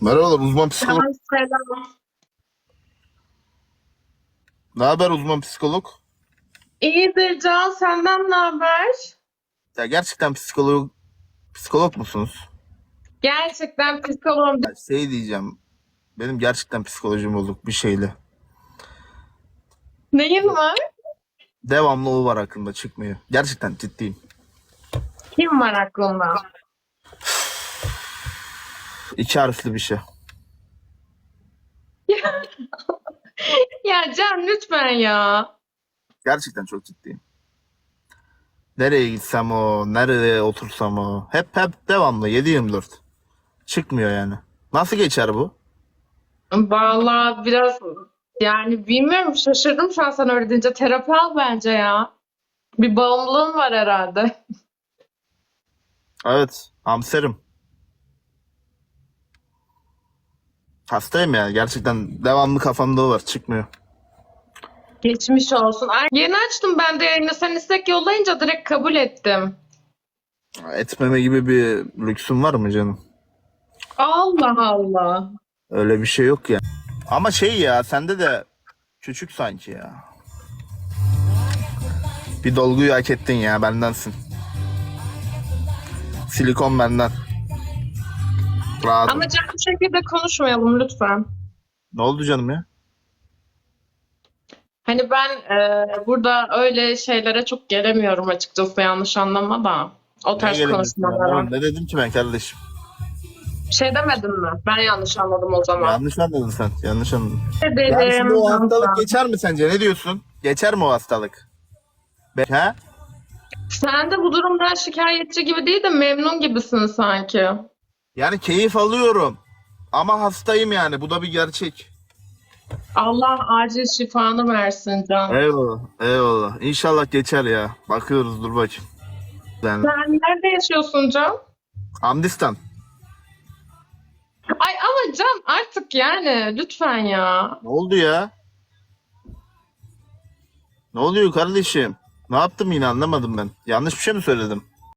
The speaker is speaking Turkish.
Merhabalar uzman psikolog. Selam. Ne haber uzman psikolog? İyidir Can, senden ne haber? Ya gerçekten psikolog psikolog musunuz? Gerçekten psikolog. Ya şey diyeceğim. Benim gerçekten psikolojim bozuk bir şeyle. Neyin var? Devamlı o var aklımda çıkmıyor. Gerçekten ciddiyim. Kim var aklında? İki harfli bir şey. Ya Can lütfen ya. Gerçekten çok ciddiyim. Nereye gitsem o, nereye otursam o. Hep hep devamlı 7-24. Çıkmıyor yani. Nasıl geçer bu? Vallahi biraz yani bilmiyorum şaşırdım şu an sen öyle deyince. Terapi al bence ya. Bir bağımlılığın var herhalde. Evet, hamserim. Hastayım ya. Gerçekten devamlı kafamda o var. Çıkmıyor. Geçmiş olsun. Ay, yeni açtım ben de yayını. Sen istek yollayınca direkt kabul ettim. Etmeme gibi bir lüksüm var mı canım? Allah Allah. Öyle bir şey yok ya. Ama şey ya sende de küçük sanki ya. Bir dolguyu hak ettin ya bendensin. Silikon benden. Rahat. Ama Can bu şekilde konuşmayalım lütfen. Ne oldu canım ya? Hani ben e, burada öyle şeylere çok gelemiyorum açıkçası yanlış anlama da. O Ne tarz ya? konuşmalara. Ne dedim ki ben kardeşim? Şey demedin mi? Ben yanlış anladım o zaman. Yanlış anladın sen. Yanlış anladın. Dedim. Yani şimdi o hastalık geçer mi sence? Ne diyorsun? Geçer mi o hastalık? Be ha? Sen de bu durumdan şikayetçi gibi değil de memnun gibisin sanki. Yani keyif alıyorum. Ama hastayım yani. Bu da bir gerçek. Allah acil şifanı versin Can. Eyvallah. Eyvallah. İnşallah geçer ya. Bakıyoruz dur bakayım. Yani, Sen nerede yaşıyorsun Can? Hamdistan. Ay ama Can artık yani lütfen ya. Ne oldu ya? Ne oluyor kardeşim? Ne yaptım yine anlamadım ben. Yanlış bir şey mi söyledim?